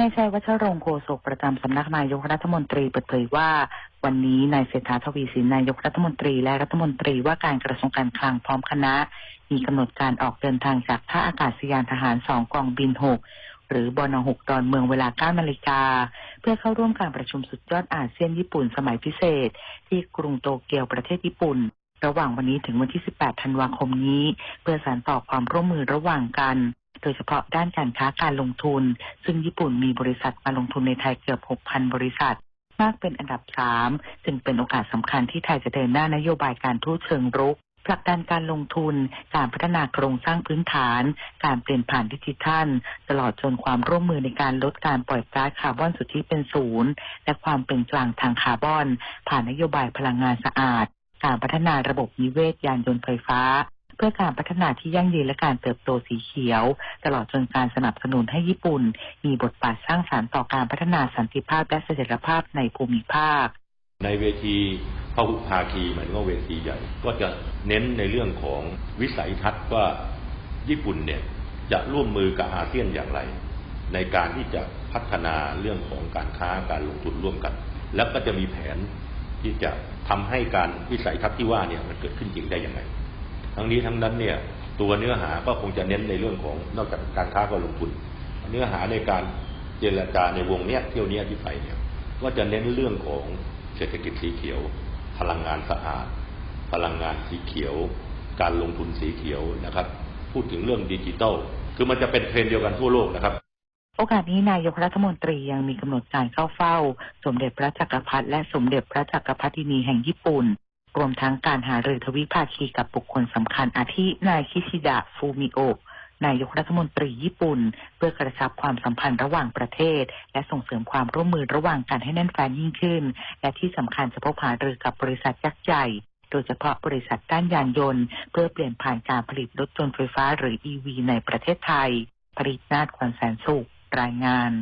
นายชัยวัชรงโฆษกประจำสำนักนายกรัฐมนตรีเปิดเผยว่า วันนี้นายเศรษฐาทวีสินนายกรัฐมนตรีและรัฐมนตรีว่าการกระทรวงการคลังพร้อมคณะ มีกำหนดการออกเดินทางจากท่าอากาศยานทหารสองกองบินหกหรือบนหกดอนเมืองเวลา9นาฬิกา เพื่อเข้าร่วมการประชุมสุดยอดอาเซียนญี่ปุ่นสมัยพิเศษ ที่กรุงโตเกียวประเทศญี่ปุ่น ระหว่างวันนี้ถึงวันที่ 18 ธันวาคมนี้ เพื่อสานต่อความร่วมมือระหว่างกัน โดยเฉพาะด้านการค้าการลงทุน ซึ่งญี่ปุ่นมีบริษัทมาลงทุนในไทยเกือบ 6,000 บริษัท มากเป็นอันดับ 3 จึงเป็นโอกาสสำคัญที่ไทยจะเดินหน้านโยบายการทูตเชิงรุกผลักดันการลงทุน การพัฒนาโครงสร้างพื้นฐาน การเปลี่ยนผ่านดิจิทัล ตลอดจนความร่วมมือในการลดการปล่อยก๊าซคาร์บอนสุทธิเป็นศูนย์ และความเป็นกลางทางคาร์บอน ผ่านนโยบายพลังงานสะอาด การพัฒนาระบบนิเวศยานยนต์ไฟฟ้า พื่อการพัฒนาที่ยั่งยืนและการเติบโตสีเขียว ตลอดจนการสนับสนุนให้ญี่ปุ่น มีบทบาทสร้างสารรค์ต่อการพัฒนาสันติภาพและเสถียรภาพในภูมิภาค ในเวทีพหุภาคีหมายถึงว่าเวทีใหญ่ ก็จะเน้นในเรื่องของวิสัยทัศน์ว่าญี่ปุ่นเนี่ยจะร่วมมือกับอาเซียนอย่างไร ในการที่จะพัฒนาเรื่องของการค้าการลงทุนร่วมกัน แล้วก็จะมีแผนที่จะทำให้การวิสัยทัศน์ที่ว่าเนี่ยมันเกิดขึ้นจริงได้อยังไง ทั้งนี้ทั้งนั้นเนี่ยตัวเนื้อหาก็คงจะเน้นในเรื่องของนอกจากการค้าการลงทุน เนื้อหาในการเจรจาในวงเนี้ยเที่ยวเนี้ยที่ไปเนี่ยก็จะเน้นเรื่องของเศรษฐกิจสีเขียว พลังงานสะอาด พลังงานสีเขียว การลงทุนสีเขียวนะครับ พูดถึงเรื่องดิจิทัลคือมันจะเป็นเทรนเดียวกันทั่วโลกนะครับโอกาสนี้นายกรัฐมนตรียังมีกำหนดการเข้าเฝ้า สมเด็จพระจักรพรรดิและสมเด็จพระจักรพรรดินีแห่งญี่ปุ่น รวมทั้งการหารือทวิภาคีกับบุคคลสำคัญอาทินายคิชิดะฟูมิโอะนายกรัฐมนตรีญี่ปุ่น เพื่อกระชับความสัมพันธ์ระหว่างประเทศ และส่งเสริมความร่วมมือระหว่างกันให้แน่นแฟ้นยิ่งขึ้น และที่สำคัญจะพบหารือกับบริษัทยักษ์ใหญ่โดยเฉพาะบริษัทด้านยานยนต์ เพื่อเปลี่ยนผ่านการผลิตรถยนต์ไฟฟ้าหรือ EV ในประเทศไทย ผลิตนาฏควันแสนสุขรายงาน